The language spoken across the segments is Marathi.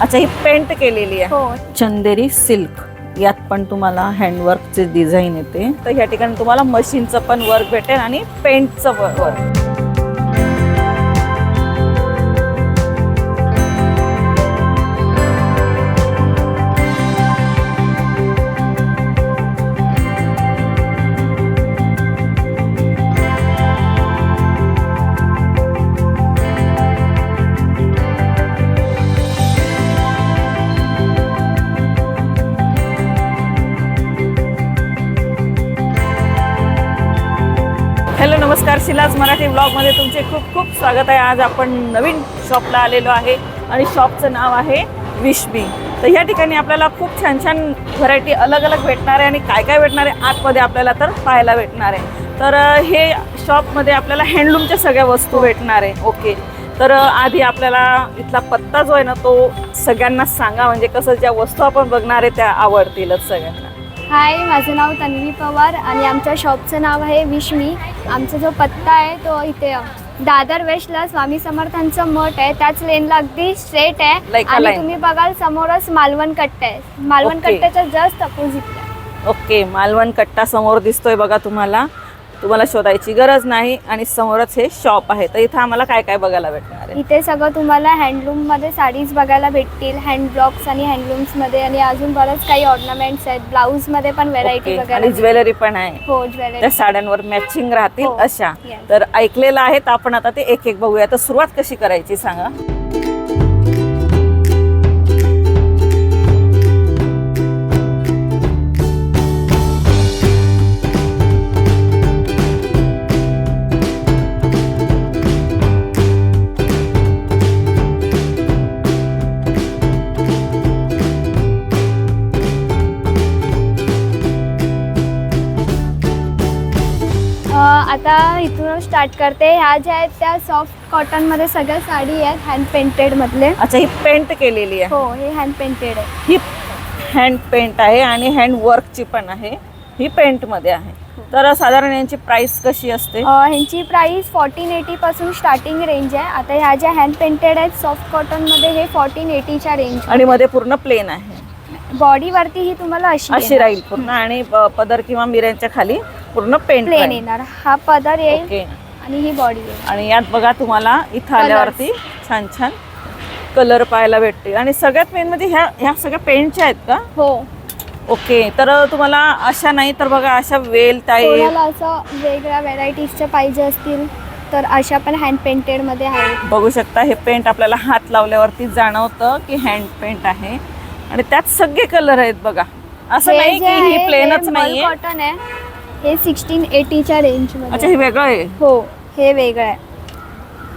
अच्छा ही पेंट केलेली आहे. हो. चंदेरी सिल्क. यात पण तुम्हाला हँडवर्कचे डिझाईन येते. तर या ठिकाणी तुम्हाला मशीनचं पण वर्क भेटेल आणि पेंटचं वर्क नमस्कार शिलाज मराठी ब्लॉगमध्ये तुमचे खूप खूप स्वागत आहे. आज आपण नवीन शॉपला आलेलो आहे आणि शॉपचं नाव आहे विशबी तर या ठिकाणी आपल्याला खूप छान छान व्हरायटी अलग अलग भेटणार आहे आणि काय काय भेटणार आहे आतमध्ये आपल्याला तर पाहायला भेटणार आहे. तर हे शॉपमध्ये आपल्याला हँडलूमच्या सगळ्या वस्तू भेटणार आहे. ओके तर आधी आपल्याला इथला पत्ता जो आहे ना तो सगळ्यांना सांगा. म्हणजे कसं ज्या वस्तू आपण बघणार आहे त्या आवडतीलच सगळ्यांना. हाय माझं नाव तन्वी पवार आणि आमच्या शॉपचं नाव आहे विश्मी आमचा जो पत्ता आहे तो इथे दादर वेस्टला स्वामी समर्थांचं मठ आहे. त्याच लेनला अगदी स्ट्रेट आहे. Like a आणि line. तुम्ही बघाल समोरच मालवण कट्टा आहे. Malvan Okay. कट्ट्याच्या just opposite okay Malvan Katta समोर दिसतोय बघा तुम्हाला. तुम्हाला शोधायची गरज नाही आणि समोरच हे शॉप आहे. तर इथं आम्हाला काय काय बघायला आहे इथे सगळं तुम्हाला हँडलूममध्ये साडीज बघायला भेटतील हँड ब्लॉक्स आणि हँडलूम्समध्ये आणि अजून बरंच काही ऑर्नामेंट्स आहेत ब्लाऊजमध्ये पण व्हरायटी ओके. बघायला आणि भेटेल. ज्वेलरी पण आहे हो त्या ज्वेलरी साड्यांवर मॅचिंग राहतील हो. अशा Yes. तर ऐकलेलं आहे तर आपण आता ते एक एक बघूया तर सुरुवात कशी करायची सांगा आता इथून स्टार्ट करते. ह्या ज्या आहेत त्या सॉफ्ट कॉटनमध्ये सगळ्या साडी आहेत हँड पेंटेड मधले. अच्छा ही पेंट केलेली आहे. हो हे हँड पेंटेड आहे. ही हँड पेंट आहे आणि हँड वर्कची पण आहे. ही पेंटमध्ये आहे. तर साधारण यांची प्राइस कशी असते? ह्यांची प्राइस फोर्टीन एटी पासून स्टार्टिंग रेंज आहे. आता ह्या ज्या हँड पेंटेड आहेत सॉफ्ट कॉटनमध्ये हे फोर्टीन एटीच्या रेंज आणि मध्ये पूर्ण प्लेन आहे. बॉडीवरती ही तुम्हाला अशी अशी राहील पूर्ण आणि पदर किंवा मिऱ्यांच्या खाली पूर्ण पेंट प्लेन येणार. हा पदर येईल ओके आणि ही बॉडी येईल. आणि यात बघा तुम्हाला इथं आल्यावरती छान छान कलर पाहायला भेटतील. आणि सगळ्यात मेन म्हणजे ह्या ह्या सगळ्या पेंटच्या आहेत का? हो. ओके तर तुम्हाला अशा नाही तर बघा अशा वेल कोणाला असं वेगळ्या व्हेरायटीजच्या पाहिजे असतील तर अशा पण हँड पेंटेडमध्ये आहेत. बघू शकता हे पेंट आपल्याला हात लावल्यावरती जाणवतं की हँड पेंट आहे. आणि त्यात सगळे कलर आहेत बघा. असं नाही की ही आहे, प्लेनच हे नाहीये. मल कॉटन आहे. हे सिक्स्टीन एटीच्या अच्छा रेंजमध्ये हे वेगळं आहे? हो हे वेगळं आहे.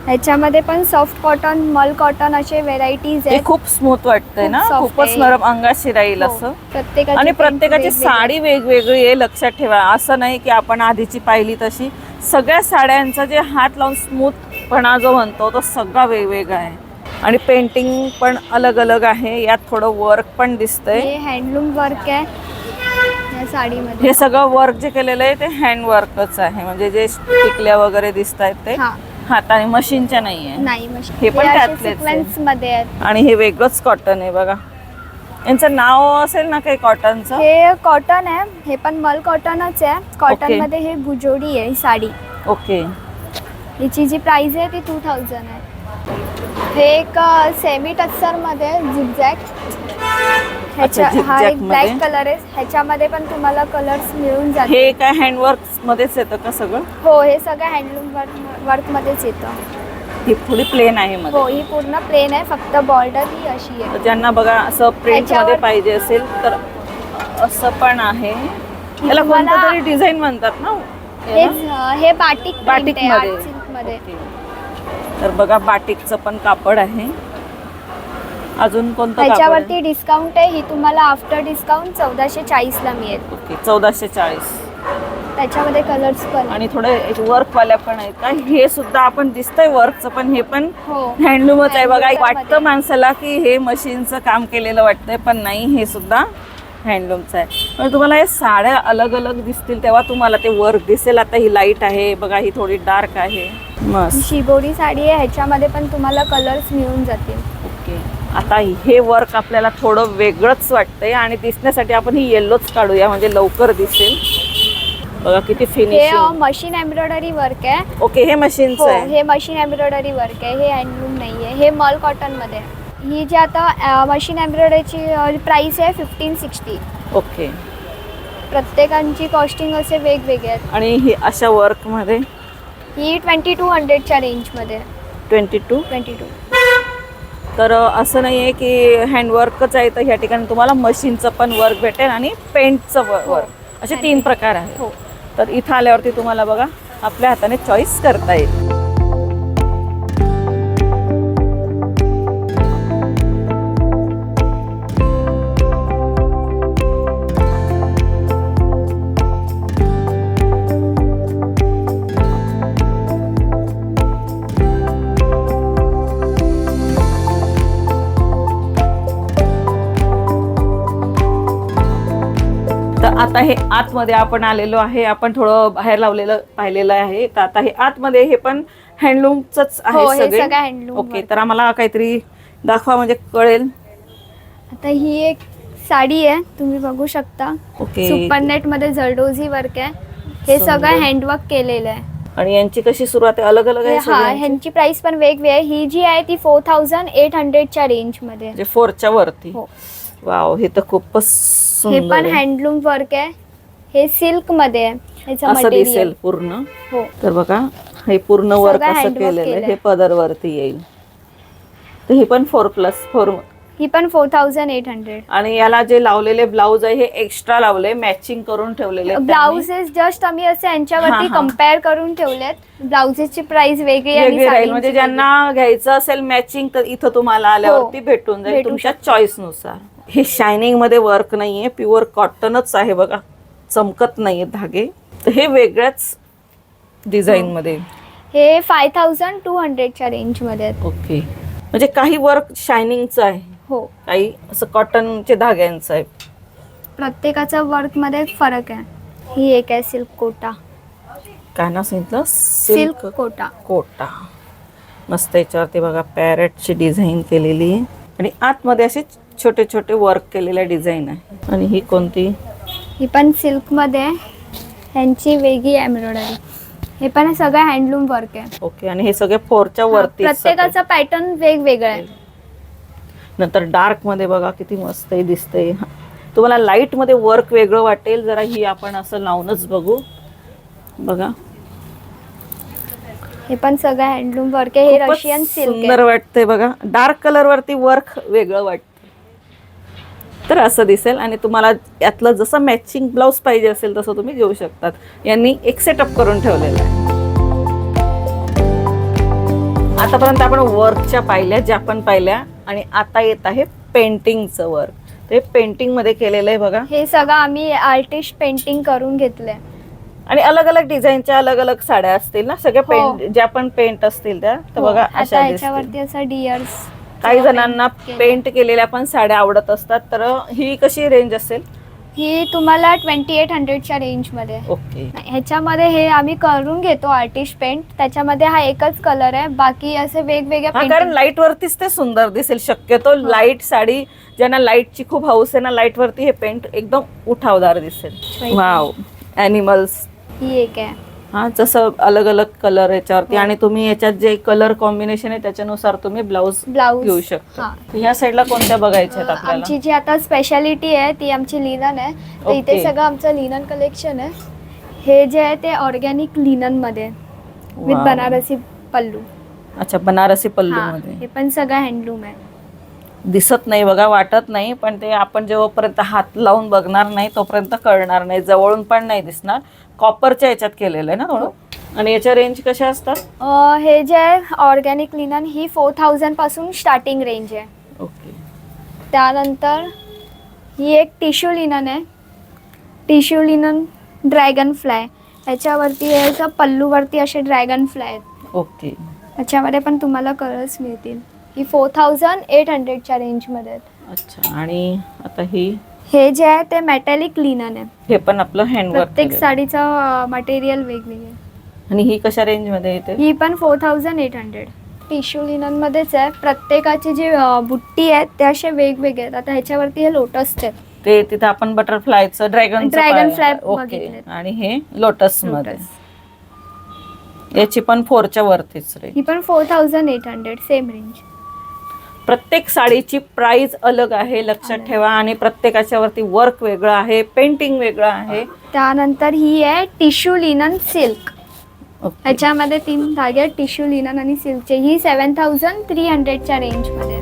ह्याच्यामध्ये पण सॉफ्ट कॉटन मल कॉटन असे व्हेरायटीज हे आहेत. खूप स्मूथ वाटतंय खूप ना? soft खूपच आहे. नरम अंगाशी राहील हो, असं. प्रत्येकाची आणि print प्रत्येकाची वेगवेगळी. साडी वेगवेगळी आहे लक्षात ठेवा. असं नाही की आपण आधीची पाहिली तशी. सगळ्या साड्यांचा जे हात लावून स्मूथपणा जो म्हणतो तो सगळा वेगवेगळा आहे. आणि पेंटिंग पण अलग अलग आहे. यात थोडं वर्क पण दिसतंय. हे हँडलूम वर्क आहे. साडीमध्ये. हे सगळं वर्क जे केलेलं आहे ते हँड वर्कच आहे. म्हणजे जे टिकल्या वगैरे दिसत आहेत ते हा. हाताने मशीनच्या नाही आहे नाही मशीन हे पण त्यातलेच आहे. सिक्वेन्समध्ये आहेत. आणि हे वेगळंच कॉटन आहे बघा. यांचं नाव असेल ना काही कॉटनचं हे कॉटन आहे. हे पण मल कॉटनच आहे. Cotton Okay. मध्ये हे भुजोडी आहे ही साडी. ओके हिची जी प्राइस आहे ती टू थाउजंड आहे. हे एक सेमी टक्सरमध्ये झिगझॅक ह्याच्या हा एक ब्लॅक. कलर आहे. ह्याच्यामध्ये पण तुम्हाला कलर्स मिळून हे जातील काय हँडवर्क मध्येच येतं का सगळं? हो हे सगळं हँडलूम वर्क वर्क मध्येच येतं. ही थोडी प्लेन आहे हो मध्ये. ही पूर्ण प्लेन आहे. फक्त बॉर्डर ही अशी आहे. तर ज्यांना बघा असं प्रिंटमध्ये पाहिजे असेल तर असं पण आहे. याला तुम्हाला- कोणतं तरी डिझाइन म्हणतात ना? हे याला? हे बाटिक बाटिकमध्ये. मध्ये ओके. तर बघा बाटिकचं पण कापड आहे. अजून कोणतं कापड? ह्याच्यावरती आहे? डिस्काउंट आहे ही तुम्हाला आफ्टर डिस्काउंट चौदाशे चाळीसला मिळेल. ओके चौदाशे चाळीस. त्याच्यामध्ये कलर्स पण. आणि थोडे वर्क वाल्या पण आहेत. का हे सुद्धा आपण दिसतंय वर्कचं पण हे पण हो. हँडलूमच आहे. बघा Handloom वाटतं. माणसाला की हे मशीनचं काम केलेलं वाटतंय पण नाही हे सुद्धा हँडलूमचं आहे. पण तुम्हाला हे साड्या अलग अलग दिसतील तेव्हा तुम्हाला ते वर्क दिसेल. आता ही लाइट आहे बघा ही थोडी डार्क आहे. मस्त. शिबोरी साडी आहे ह्याच्यामध्ये पण तुम्हाला कलर्स मिळून जातील. आता हे वर्क आपल्याला थोडं वेगळंच वाटतंय आणि दिसण्यासाठी आपण ही येल्लोच काढूया म्हणजे लवकर दिसेल. बघा किती हे फिनिशिंग मशीन एम्ब्रॉयडरी वर्क आहे. ओके हे मशीनचं हो आहे. हे मशीन एम्ब्रॉयडरी वर्क आहे. हे हँडलूम नाही आहे हे मल कॉटनमध्ये आहे. ही जी आता मशीन एम्ब्रॉयडरीची प्राइस आहे फिफ्टीन सिक्स्टी ओके प्रत्येकांची कॉस्टिंग असे वेगवेगळे आहेत. आणि ही अशा वर्कमध्ये ही ट्वेंटी टू हंड्रेडच्या रेंजमध्ये ट्वेंटी टू ट्वेंटी टू तर असं नाही आहे की हँडवर्कच आहे तर ह्या ठिकाणी तुम्हाला मशीनचं पण वर्क भेटेल आणि पेंटचं वर्क असे तीन प्रकार आहेत. हो. तर इथं आल्यावरती तुम्हाला बघा आपल्या हाताने चॉईस करता येईल. आता हे आतमध्ये आपण आलेलो आहे. आपण थोडं बाहेर लावलेलं पाहिलेलं आहे. तर आता हे आतमध्ये हे पण हँडलूमच हो आहे हे सगळे. ओके तर आम्हाला काहीतरी दाखवा म्हणजे कळेल. आता ही एक साडी आहे. तुम्ही बघू शकता. ओके सुपर नेटमध्ये जरडोजी वर्क आहे. हे सुंदर. सगळं हँडवर्क केलेलं आहे. आणि यांची कशी सुरुवात आहे? अलग अलग आहे हे- सगळ्यांची? ह्यांची प्राइस पण वेगवेगळी आहे. ही जी आहे ती फोर थाउजंड एट हंड्रेडच्या रेंजमध्ये म्हणजे फोरच्या वरती. हो. वाव हे तर खूपच हे सुंदर पण आहे. हँडलूम वर्क आहे. हे सिल्कमध्ये आहे. ह्याचं असं दिसेल पूर्ण? हो. तर बघा हे पूर्ण वर्क असं handwork केलेलं आहे. केलंय. हे पदरवरती येईल. तर हे पण फोर प्लस फोर ही पण फोर थाउजंड एट हंड्रेड आणि याला जे लावलेले ब्लाऊज आहे हे एक्स्ट्रा लावले मॅचिंग करून ठेवलेले आहेत त्यांनी. ब्लाउजेस जस्ट आम्ही असे यांच्यावरती हा, हा. कंपेअर करून ठेवलेत. ब्लाउजेसची प्राइस वेगळी आणि वेगळी राहील. साडींची म्हणजे वेगळी. ज्यांना घ्यायचं असेल मॅचिंग तर इथं तुम्हाला आल्यावरती भेटून जाईल भेटू तुमच्या चॉईसनुसार. हे शायनिंगमध्ये वर्क नाहीये. प्युअर कॉटनच आहे बघा. चमकत नाहीये धागे. तर हे वेगळ्याच डिझाईन मध्ये. हे फाय थाउजंड टू हंड्रेडच्या रेंजमध्ये आहेत. ओके म्हणजे काही वर्क शायनिंगचं आहे. हो. काही असं कॉटनचे धाग्यांचं आहे. प्रत्येकाचा वर्कमध्ये फरक आहे. ही एक आहे सिल्क कोटा. काय ना सांगितलं? सिल्क कोटा. कोटा. मस्त याच्यावरती बघा पॅरेटची डिझाईन केलेली आहे. आणि आतमध्ये असे छोटे छोटे वर्क केलेल्या डिझाईन आहे. आणि ही कोणती? ही पण सिल्कमध्ये आहे. ह्यांची वेगळी एम्ब्रॉयडरी हे पण सगळं हँडलूम वर्क आहे. ओके आणि हे सगळे फोरच्या वरती प्रत्येकाचा पॅटर्न वेगवेगळा आहे. नंतर डार्कमध्ये बघा किती मस्त आहे दिसतंय. तुम्हाला लाइटमध्ये वर्क वेगळं वाटेल जरा ही आपण असं लावूनच बघू. बघा. हे पण सगळं हँडलूम वर्क आहे. हे रशियन सिल्क सुंदर वाटतंय बघा. डार्क कलर वरती वर्क वेगळं वाटतं तर असं दिसेल आणि तुम्हाला यातलं जसं मॅचिंग ब्लाऊज पाहिजे असेल तसं तुम्ही घेऊ शकतात. यांनी एक सेटअप करून ठेवलेला आहे. आतापर्यंत आपण वर्कच्या पाहिल्या ज्या पण पाहिल्या आणि आता येत आहे पेंटिंगचं वर्क ते पेंटिंगमध्ये केलेलं आहे बघा. हे सगळं आम्ही आर्टिस्ट पेंटिंग करून घेतलंय. आणि अलग अलग डिझाईनच्या अलग अलग साड्या असतील ना? सगळ्या हो. पेंट ज्या पण पेंट असतील त्या तर हो, बघा आता अशा दिसतील. ह्याच्यावरती असं डिअर्स काही जणांना पेंट केलेल्या पण साड्या आवडत असतात. तर ही कशी रेंज असेल? ही तुम्हाला ट्वेंटी एट हंड्रेडच्या रेंजमध्ये आहे. ओके ह्याच्यामध्ये हे आम्ही करून घेतो आर्टिस्ट पेंट त्याच्यामध्ये हा एकच कलर आहे. बाकी असे वेगवेगळ्या हा कारण लाइट वरतीच ते सुंदर दिसेल. शक्यतो लाइट साडी ज्यांना लाईटची खूप हाऊस आहे ना लाइट वरती हे पेंट एकदम उठावदार दिसेल. वाव अॅनिमल्स ही एक आहे. हा जसं अलग अलग कलर याच्यावरती हो. आणि तुम्ही याच्यात जे कलर कॉम्बिनेशन आहे त्याच्यानुसार तुम्ही ब्लाऊज ब्लाऊज घेऊ शकता हा. ह्या साईडला कोणत्या बघायच्या आहेत आपल्याला आमची जी आता स्पेशालिटी आहे ती आमची लिनन आहे तर इथे. सगळं आमचं लिनन कलेक्शन आहे हे जे आहे ते ऑर्गॅनिक लिननमध्ये विथ. बनारसी पल्लू अच्छा बनारसी पल्लू मध्ये हे पण सगळं हँडलूम आहे दिसत नाही बघा वाटत नाही पण ते आपण जेव्हापर्यंत हात लावून बघणार नाही तोपर्यंत कळणार नाही जवळून पण नाही दिसणार. कॉपरच्या याच्यात केलेलं आहे ना थोडं आणि याच्या रेंज कशा असतात? अं, हे जे आहे ऑर्गॅनिक लिनन ही फोर थाउजंडपासून स्टार्टिंग रेंज आहे. ओके त्यानंतर ही एक टिश्यू लिनन आहे. टिश्यू लिनन ड्रॅगन फ्लाय ह्याच्यावरती हे असं पल्लूवरती असे ड्रॅगन फ्लाय आहेत. ओके ह्याच्यामध्ये पण तुम्हाला कलर्स मिळतील. ही फोर थाउजंड एट हंड्रेडच्या रेंजमध्ये आहेत. अच्छा आणि आता ही? हे जे आहे ते मेटॅलिक लिनन आहे. हे पण आपलं हँडवर्क प्रत्येक साडीचं मटेरियल वेगवेगळे आणि ही कशा रेंजमध्ये येते? ही पण four thousand eight hundred. Tissue लिननमध्येच आहे. प्रत्येकाची जी अ, बुट्टी आहेत त्या अशा वेगवेगळे आहेत. आता ह्याच्यावरती हे लोटसचे आहेत. ते तिथे आपण बटरफ्लायचं ड्रॅगन Dragonfly ओके बघितलेत. आणि हे लोटसमध्ये लोटस. याची पण फोरच्या वरतीच रे ही पण four thousand eight hundred same range प्रत्येक साडीची प्राइस अलग आहे लक्षात. ठेवा. आणि प्रत्येकाच्या वरती वर्क वेगळं आहे पेंटिंग वेगळं आहे. त्यानंतर ही आहे टिश्यू लिनन सिल्क. ह्याच्यामध्ये तीन धागे आहेत टिश्यू लिनन आणि सिल्कचे ही सेवन थाउजंड थ्री हंड्रेडच्या रेंजमध्ये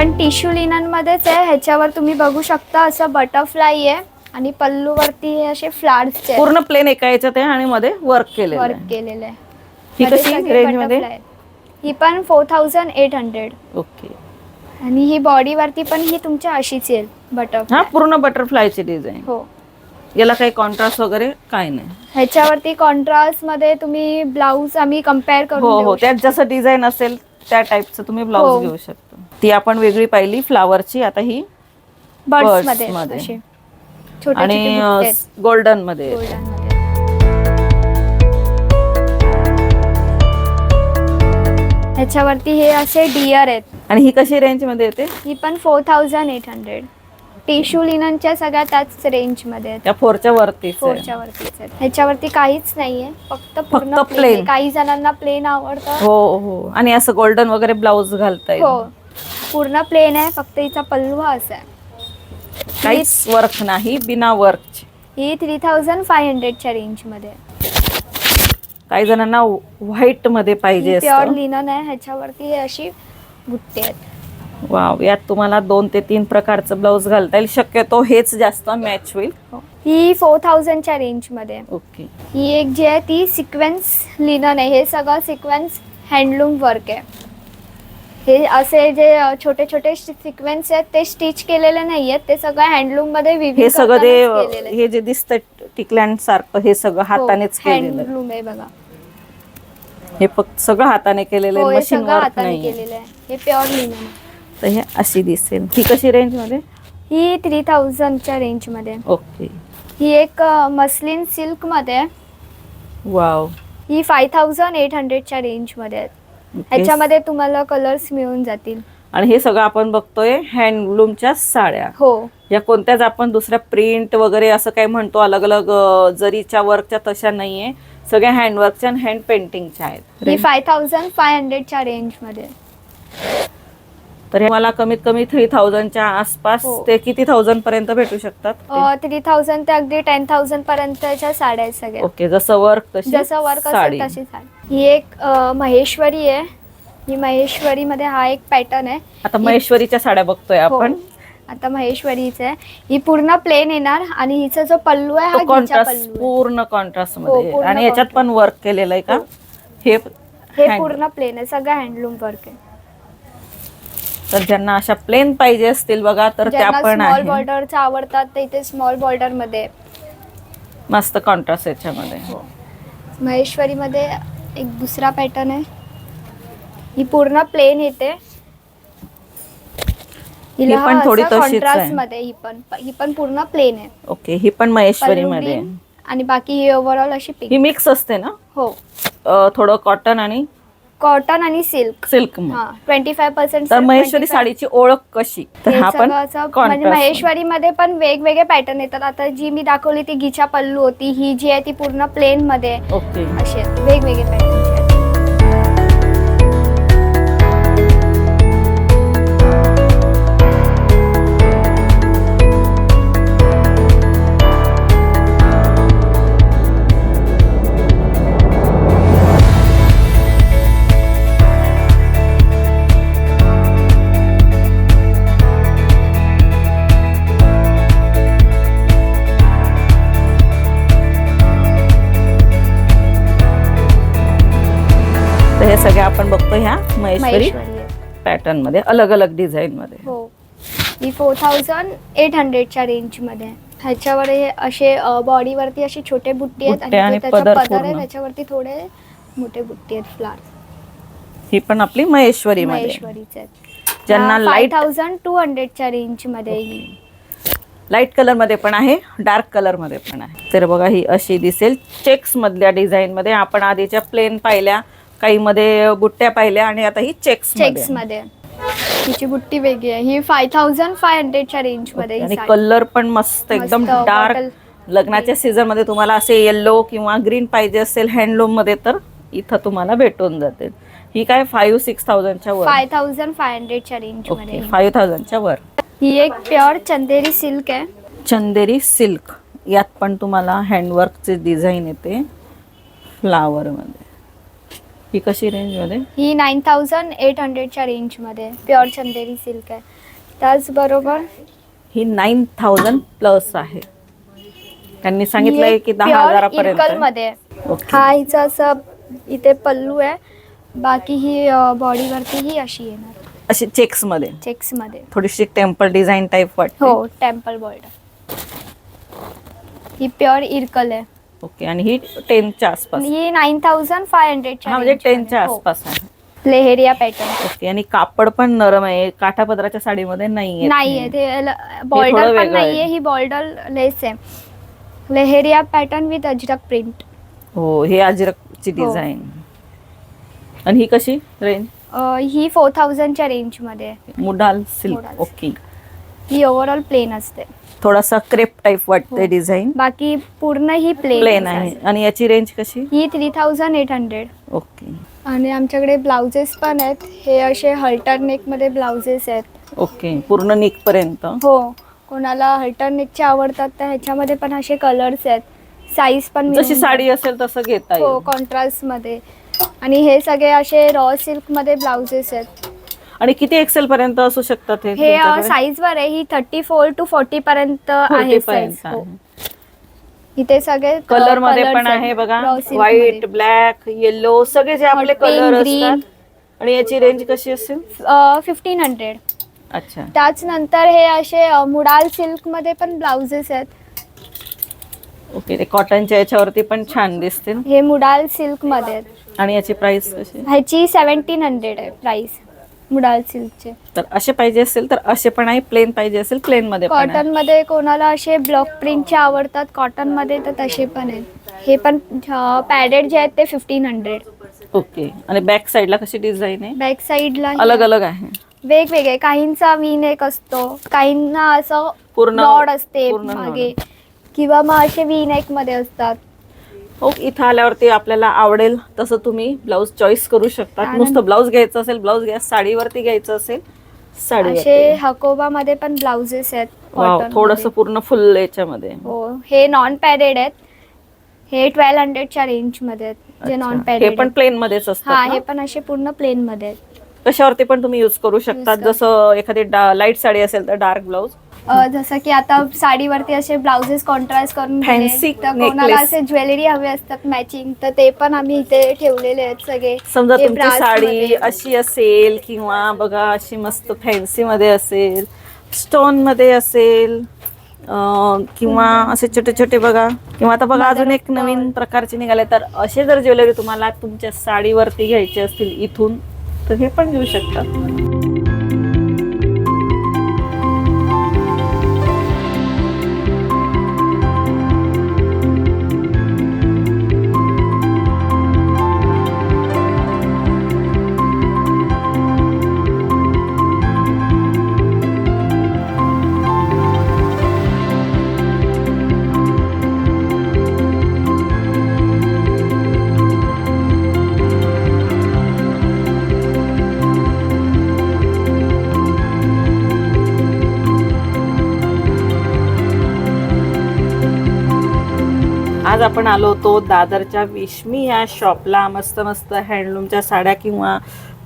पण टिश्यू लिननमध्येच आहे. ह्याच्यावर तुम्ही बघू शकता असं बटरफ्लाय आहे आणि पल्लूवरती हे असे फ्लावर्सचे पूर्ण प्लेन एका याच्यात आहे आणि मध्ये वर्क केलेलं वर्क आहे केलेलं आहे. ही मध्ये कशी? सगळे मध्ये? butterfly आहेत. ही पण four thousand eight hundred okay आणि ही बॉडीवरती पण ही तुमच्या अशीच येईल हा बटरफ्लाय पूर्ण बटरफ्लायची डिझाईन हो. याला काही कॉन्ट्रास्ट वगैरे काही नाही. ह्याच्यावरती कॉन्ट्रास्टमध्ये तुम्ही ब्लाऊज आम्ही कंपेअर हो करून हो देऊ त्यात जसं डिझाईन असेल त्या टाईपचं तुम्ही ब्लाऊज हो. घेऊ शकता. ती आपण वेगळी पाहिली फ्लावरची आता ही बर्ड्समध्ये मध्ये. असे छोटे आणि छोटे बुट्टे आहेत गोल्डनमध्ये मध्ये. ह्याच्यावरती हे असे डिअर आहेत. आणि ही कशी रेंजमध्ये येते? ही पण four thousand eight hundred. Tissue लिननच्या सगळ्या त्याच रेंजमध्ये आहेत. त्या फोरच्या वरतीच आहे. फोरच्या वरतीच आहेत. ह्याच्यावरती काहीच नाहीये. फक्त पूर्ण फक्त प्लेन. काही जणांना प्लेन आवडतं. हो हो. आणि असं गोल्डन वगैरे ब्लाऊज घालता येईल. हो. पूर्ण प्लेन आहे फक्त हिचा पल्लू हा असा आहे. काहीच वर्क नाही बिना वर्क ही थ्री थाउजंड फाय हंड्रेडच्या रेंजमध्ये काही जणांना व्हाईटमध्ये पाहिजे प्युअर असतं. लिनन आहे ह्याच्यावरती हे अशी बुट्टे आहेत. वाव यात तुम्हाला दोन ते तीन प्रकारचं ब्लाऊज घालता येईल. शक्यतो हेच जास्त मॅच होईल. हो. ही फोर थाउजंडच्या रेंजमध्ये आहे. ओके ही एक जी आहे ती सिक्वेन्स लिनन आहे. हे सगळं सिक्वेन्स हँडलूम वर्क आहे. हे असे जे छोटे छोटे सिक्वेन्स आहेत ते स्टिच केलेले नाही आहेत ते सगळं हँडलूममध्ये हे सगळं ते आहे. हे जे दिसतं टिकलँड सारखं हे सगळं हातानेच हो, केलेलं आहे. हँडलूम आहे बघा. हे फक्त सगळं हाताने केलेलं हो आहे हे मशीन सगळं वर्क हाताने नाही केलेलं आहे. हे प्युअर लिनन आहे. तर हे अशी दिसेल. ही कशी रेंजमध्ये? ही थ्री थाउजंडच्या रेंजमध्ये आहे. ओके. ही एक मस्लिन सिल्कमध्ये आहे. वाव ही फाय थाउजंड एट हंड्रेडच्या रेंजमध्ये आहे. ओके. ह्याच्यामध्ये तुम्हाला कलर्स मिळून जातील. आणि हे सगळं आपण बघतोय हँडलूमच्या साड्या. हो. या कोणत्याच आपण दुसऱ्या प्रिंट वगैरे असं काही म्हणतो अलग अलग जरीच्या वर्कच्या तशा नाहीये. सगळ्या हँडवर्कच्या आणि हँड पेंटिंगच्या आहेत. ही फाय थाउजंड फाय हंड्रेडच्या रेंजमध्ये. तर मला कमीत कमी थ्री थाउजंडच्या आसपास हो. ते किती थाउजंड पर्यंत भेटू शकतात? थ्री थाउजंड ते अगदी टेन थाउजंड पर्यंतच्या साड्या आहेत सगळ्या. ओके जसं वर्क तशी जसं वर्क तशी साडी. ही एक अ, महेश्वरी आहे ही महेश्वरी मध्ये हा एक पॅटर्न आहे आता महेश्वरीच्या साड्या बघतोय आपण हो. आता महेश्वरीच आहे ही पूर्ण प्लेन येणार आणि हिचा जो पल्लू आहे हा तो कॉन्ट्रास्ट पल्लू. पूर्ण कॉन्ट्रास्ट हो, मध्ये. पूर्ण आणि याच्यात पण वर्क केलेलं आहे का हो. हे हे hand- पूर्ण प्लेन आहे सगळं हँडलूम वर्क आहे तर ज्यांना अशा प्लेन पाहिजे असतील बघा तर त्या ज्यांना पण स्मॉल आहे बॉर्डरच्या आवडतात ते इथे स्मॉल बॉर्डरमध्ये. मस्त कॉन्ट्रास्ट याच्यामध्ये हो. एक दुसरा पॅटर्न आहे. ही पूर्ण प्लेन येते. ही पण थोडी तशीच आहे. कॉन्ट्रास्टमध्ये ही पण ही पण पूर्ण प्लेन आहे. ओके ही पण महेश्वरी पल्लू मध्ये. green आणि बाकी ही ओव्हरऑल अशी ही पिंक मिक्स असते ना? हो. अं, थोडं कॉटन आणि कॉटन आणि सिल्क. सिल्क हा ट्वेंटी फाय पर्सेंट तर महेश्वरी साडीची ओळख कशी? तर हा पण म्हणजे महेश्वरी मध्ये पण वेगवेगळे पॅटर्न येतात. आता जी मी दाखवली ती गिचा पल्लू होती ही जी आहे ती पूर्ण प्लेन मध्ये. ओके आहेत वेगवेगळे पॅटर्न महेश्वरी. पॅटर्नमध्ये अलग अलग डिझाईन मध्ये हो ही फोर थाउजंड एट हंड्रेडच्या रेंजमध्ये आहे ह्याच्यावर हे असे बॉडीवरती अशी छोटे बुट्टी आहेत आणि आणि त्याचा पदर पदर आहे पूर्ण. त्याच्यावरती थोडे मोठे बुट्टी आहेत फ्लावर ही पण आपली महेश्वरी मध्ये महेश्वरीचे ज्यांना लाइट थाउजंड टू हंड्रेडच्या रेंजमध्ये ही. लाइट कलरमध्ये पण आहे डार्क कलरमध्ये पण आहे. तर बघा ही अशी दिसेल. चेक्स मधल्या डिझाईन मध्ये आपण आधीच्या प्लेन पाहिल्या. काही मध्ये बुट्ट्या पाहिल्या आणि आता ही चेक्स चेक्समध्ये. हिची बुट्टी वेगळी आहे. ही फाय थाउजंड फाय हंड्रेडच्या रेंजमध्ये ही आणि साडी. कलर पण मस्त एकदम मस्त डार्क लग्नाच्या सीझनमध्ये तुम्हाला असे येल्लो किंवा ग्रीन पाहिजे असेल हँडलूममध्ये तर इथं तुम्हाला भेटून जाते. ही काय फाईव्ह सिक्स थाउजंडच्या वर? फाय थाउजंड फाय हंड्रेडच्या रेंजमध्ये ओके. फाईव्ह थाउजंडच्या वर. ही एक प्युअर चंदेरी सिल्क आहे. चंदेरी सिल्क यात पण तुम्हाला हँडवर्कचे डिझाईन येते. फ्लावरमध्ये ही कशी रेंजमध्ये ही नाईन थाउजंड एट हंड्रेडच्या रेंजमध्ये प्युअर चंदेरी सिल्क आहे. त्याचबरोबर ही नाईन थाउजंड प्लस आहे. त्यांनी सांगितलंय की दहा हजारापर्यंत मध्ये हा हिचा असा इथे पल्लू आहे. बाकी ही बॉडीवरती ही अशी येणार. अशी चेक्समध्ये. चेक्समध्ये. थोडीशी टेम्पल डिझाईन टाईप वाटते. हो टेम्पल बॉर्डर ही प्युअर इरकल आहे. ओके आणि ही टेनच्या आसपास. ही नाईन थाउजंड फाय हंड्रेडच्या हा म्हणजे टेनच्या हो. आसपास आहे. लेहेरिया पॅटर्न ओके आणि कापड पण नरम आहे काठापदराच्या साडीमध्ये नाही नाहीये ते बॉर्डर पण. नाहीये ही बॉर्डर लेस आहे. Leheriya pattern with Ajrak print हो हे अजरकची हो. डिझाईन आणि ही कशी? रेंज ही फोर थाउजंडच्या रेंजमध्ये. मुडाल सिल्क. ओके. ही ओव्हरऑल प्लेन असते. थोडासा क्रेप टाईप वाटते हो. डिझाईन. बाकी पूर्ण ही प्लेन प्लेन आहे. आणि याची रेंज कशी? ही three thousand eight hundred okay आणि आमच्याकडे ब्लाउजेस पण आहेत. हे असे हल्टर नेकमध्ये ब्लाउजेस आहेत. ओके पूर्ण निक पर्यंत. हो. कोणाला हल्टर नेकचे आवडतात तर ह्याच्यामध्ये पण असे कलर्स आहेत. साईज पण जशी मिळून साडी असेल तसं घेता हो येईल. कॉन्ट्रास्टमध्ये. आणि हे सगळे असे रॉ सिल्कमध्ये ब्लाउजेस आहेत. आणि किती एक्सेल पर्यंत असू शकतात हे? साईज वर आहे ही थर्टी फोर टू फोर्टी पर्यंत 40 आहे. हो. इथे सगळे कलरमध्ये पण. आहे बघा व्हाईटमध्ये. ब्लॅक येलो सगळे जे आपले कलर. असतात आणि याची रेंज कशी असेल फिफ्टीन हंड्रेड अच्छा त्याच नंतर हे असे मुडाल सिल्कमध्ये पण ब्लाउजेस आहेत ओके ते कॉटनच्या याच्यावरती पण छान दिसतील हे मुडाल सिल्कमध्ये आणि याची प्राइस कशी ह्याची सेव्हन्टीन हंड्रेड आहे प्राइस मुडाल सिल्कचे. तर असे पाहिजे असेल तर असे पण आहे प्लेन पाहिजे असेल प्लेन मध्ये पण आहे. कॉटनमध्ये कोणाला असे ब्लॉक प्रिंटचे आवडतात कॉटनमध्ये तर तसे पण आहेत. हे पण पॅडेड जे आहेत ते फिफ्टीन हंड्रेड ओके आणि बॅक साईडला कशी डिझाईन आहे? बॅक साईडला अलग अलग आहे. वेगवेगळे काहींचा वी नेक असतो काहींना असं पूर्ण- नॉड असते पूर्ण मागे. किंवा मग असे वी नेकमध्ये असतात. हो इथं आल्यावरती आपल्याला आवडेल तसं तुम्ही ब्लाऊज चॉईस करू शकता. नुसतं ब्लाऊज घ्यायचं असेल ब्लाऊज घ्या. साडीवरती घ्यायचं असेल असे साडी हकोबा मध्ये पण ब्लाउजेस आहेत थोडस. पूर्ण फुल याच्यामध्ये. हो हे नॉन पॅडेड आहेत. हे ट्वेल्व हंड्रेडच्या रेंजमध्ये आहेत जे नॉन अच्छा. हे पॅडेड पण प्लेन मध्येच हा असतात हे? पण असे पूर्ण प्लेन मध्ये आहेत. कशावरती पण तुम्ही युज करू शकता जसं एखादी लाइट साडी असेल तर डार्क ब्लाऊज अ, जसं की आता साडीवरती असे ब्लाउजेस कॉन्ट्रास्ट करून दिले. Fancy तर कोणाला necklace. असे ज्वेलरी हवे असतात मॅचिंग तर ते पण आम्ही इथे ठेवलेले आहेत सगळे समजा हे तुमची brass साडी मध्ये. अशी असेल किंवा बघा अशी मस्त फॅन्सी मध्ये असेल स्टोनमध्ये असेल अं, किंवा असे छोटे छोटे बघा किंवा आता बघा अजून एक नवीन प्रकारचे निघाले तर असे जर ज्वेलरी तुम्हाला तुमच्या साडीवरती घ्यायचे असतील इथून तर हे पण घेऊ शकता आपण आलो होतो दादरच्या विश्मी या शॉपला मस्त मस्त हँडलूमच्या साड्या किंवा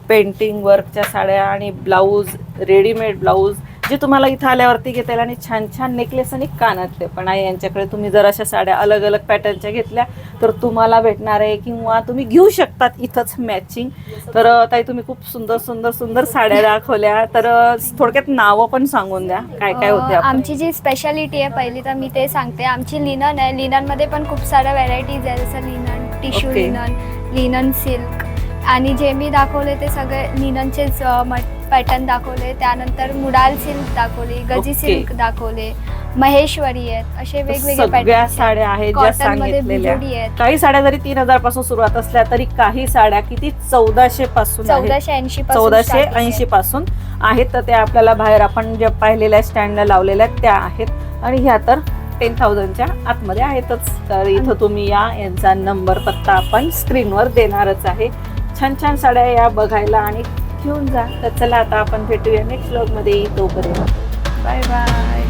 पेंटिंग वर्कच्या साड्या आणि ब्लाऊज रेडीमेड ब्लाऊज जे तुम्हाला इथं आल्यावरती घेता येईल आणि छान छान नेकलेस आणि कानातले पण आहे यांच्याकडे तुम्ही जर अशा साड्या अलग अलग पॅटर्नच्या घेतल्या तर तुम्हाला भेटणार आहे किंवा तुम्ही घेऊ शकतात इथंच मॅचिंग तर ताई तुम्ही खूप सुंदर सुंदर सुंदर साड्या दाखवल्या. तर थोडक्यात नावं पण सांगून द्या. काय काय होते अ, आपण आमची जी स्पेशालिटी आहे पहिली तर मी ते सांगते. आमची लिनन आहे. लिननमध्ये पण खूप साऱ्या व्हरायटीज आहे जसं linen tissue. Linen linen silk आणि जे मी दाखवले ते सगळे लिननचेच पॅटर्न दाखवले त्यानंतर मुडाल सिल्क दाखवली गजी. सिल्क दाखवले महेश्वरी आहेत असे वेगवेगळे सगळ्या साड्या आहेत ज्या सांगितलेल्या. काही साड्या जरी तीन हजारपासून सुरुवात असल्या तरी काही साड्या किती चौदाशे पासून. चौदाशे ऐंशी चौदाशे ऐंशी पासून आहेत. तर त्या आपल्याला बाहेर आपण ज्या पाहिलेल्या स्टँडला लावलेल्या आहेत त्या आहेत. आणि ह्या तर टेन थाउजंडच्या आतमध्ये आहेतच. तर इथं तुम्ही या यांचा नंबर पत्ता आपण स्क्रीनवर देणारच आहे. छान छान साड्या या बघायला आणि घेऊन जा. तर चला आता आपण भेटूया नेक्स्ट ब्लॉगमध्ये तोपर्यंत. Bye bye